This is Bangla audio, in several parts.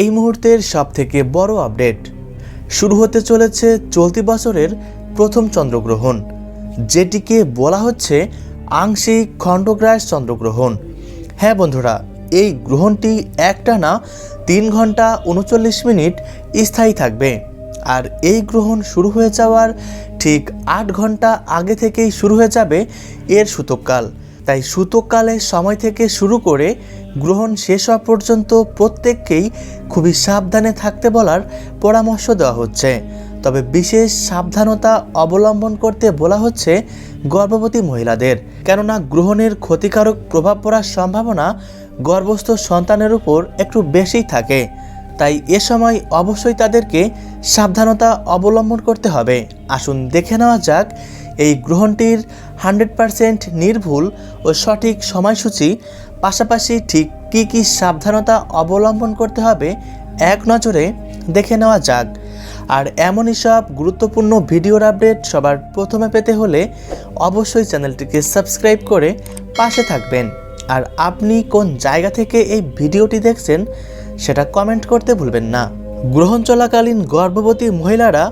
এই মুহূর্তের সবথেকে বড় আপডেট। শুরু হতে চলেছে চলতি বছরের প্রথম চন্দ্রগ্রহণ, যেটিকে বলা হচ্ছে আংশিক খণ্ডগ্রাস চন্দ্রগ্রহণ। হ্যাঁ বন্ধুরা, এই গ্রহণটি একটানা তিন ঘণ্টা উনচল্লিশ মিনিট স্থায়ী থাকবে। আর এই গ্রহণ শুরু হয়ে যাওয়ার ঠিক আট ঘণ্টা আগে থেকেই শুরু হয়ে যাবে এর সূতককাল। তাই সূতককালের সময় থেকে শুরু করে গ্রহণ শেষ হওয়া পর্যন্ত প্রত্যেককেই খুবই সাবধানে থাকতে বলার পরামর্শ দেওয়া হচ্ছে। তবে বিশেষ সাবধানতা অবলম্বন করতে বলা হচ্ছে গর্ভবতী মহিলাদের। কেননা গ্রহণের ক্ষতিকারক প্রভাব পড়ার সম্ভাবনা গর্ভস্থ সন্তানের উপর একটু বেশিই থাকে। তাই এ সময় অবশ্যই তাদেরকে সাবধানতা অবলম্বন করতে হবে। আসুন দেখে নেওয়া যাক এই গ্রহণটির হান্ড্রেড পারসেন্ট নির্ভুল ও সঠিক সময়সূচি, পাশাপাশি ঠিক কী কী সাবধানতা অবলম্বন করতে হবে এক নজরে দেখে নেওয়া যাক। আর এমনই সব গুরুত্বপূর্ণ ভিডিওর আপডেট সবার প্রথমে পেতে হলে অবশ্যই চ্যানেলটিকে সাবস্ক্রাইব করে পাশে থাকবেন। আর আপনি কোন জায়গা থেকে এই ভিডিওটি দেখছেন সেটা কমেন্ট করতে ভুলবেন না। গ্রহণ চলাকালীন গর্ভবতী মহিলারা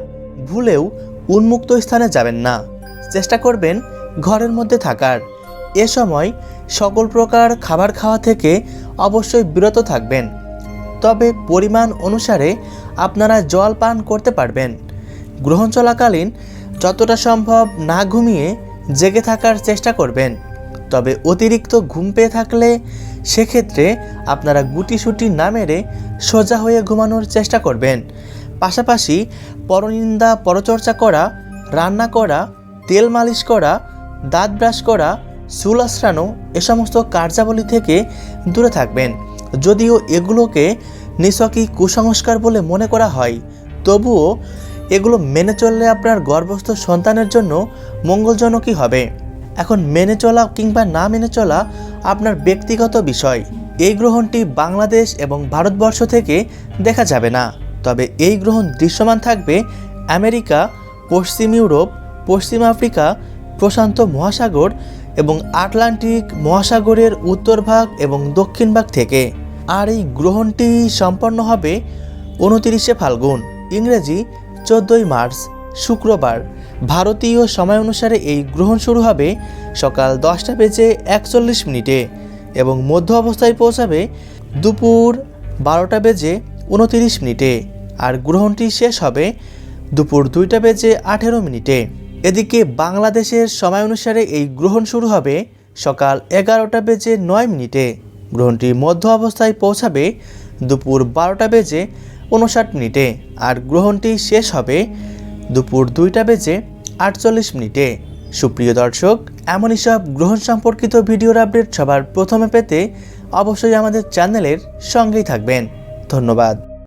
ভুলেও উন্মুক্ত স্থানে যাবেন না। চেষ্টা করবেন ঘরের মধ্যে থাকার। এ সময় সকল প্রকার খাবার খাওয়া থেকে অবশ্যই বিরত থাকবেন। তবে পরিমাণ অনুসারে আপনারা জল পান করতে পারবেন। গ্রহণ চলাকালীন যতটা সম্ভব না ঘুমিয়ে জেগে থাকার চেষ্টা করবেন। তবে অতিরিক্ত ঘুম পেয়ে থাকলে সেক্ষেত্রে আপনারা গুটিসুটি না মেরে সোজা হয়ে ঘুমানোর চেষ্টা করবেন। পাশাপাশি পরনিন্দা পরচর্চা করা, রান্না করা তেল মালিশ করা, দাঁত ব্রাশ করা, চুল আশ্রানো এ সমস্ত কার্যাবলী থেকে দূরে থাকবেন। যদিও এগুলোকে নিছকই কুসংস্কার বলে মনে করা হয়, তবুও এগুলো মেনে চললে আপনার গর্ভস্থ সন্তানের জন্য মঙ্গলজনকই হবে। এখন মেনে চলা কিংবা না মেনে চলা আপনার ব্যক্তিগত বিষয়। এই গ্রহণটি বাংলাদেশ এবং ভারতবর্ষ থেকে দেখা যাবে না। তবে এই গ্রহণ দৃশ্যমান থাকবে আমেরিকা, পশ্চিম ইউরোপ পশ্চিম আফ্রিকা, প্রশান্ত মহাসাগর এবং আটলান্টিক মহাসাগরের উত্তর ভাগ এবং দক্ষিণ ভাগ থেকে। আর এই গ্রহণটি সম্পন্ন হবে উনতিরিশে ফাল্গুন, ইংরেজি, চোদ্দোই মার্চ, শুক্রবার। ভারতীয় সময় অনুসারে এই গ্রহণ শুরু হবে সকাল দশটা বেজে একচল্লিশ মিনিটে এবং মধ্য অবস্থায় পৌঁছাবে দুপুর বারোটা বেজে উনতিরিশ মিনিটে। আর গ্রহণটি শেষ হবে দুপুর দুইটা বেজে আঠেরো মিনিটে। এদিকে বাংলাদেশের সময় অনুসারে এই গ্রহণ শুরু হবে সকাল এগারোটা বেজে নয় মিনিটে। গ্রহণটি মধ্য অবস্থায় পৌঁছাবে দুপুর বারোটা বেজে উনষাট মিনিটে আর গ্রহণটি শেষ হবে দুপুর দুইটা বেজে আটচল্লিশ মিনিটে। সুপ্রিয় দর্শক, এমনই সব গ্রহণ সম্পর্কিত ভিডিওর আপডেট সবার প্রথমে পেতে অবশ্যই আমাদের চ্যানেলের সঙ্গেই থাকবেন। ধন্যবাদ।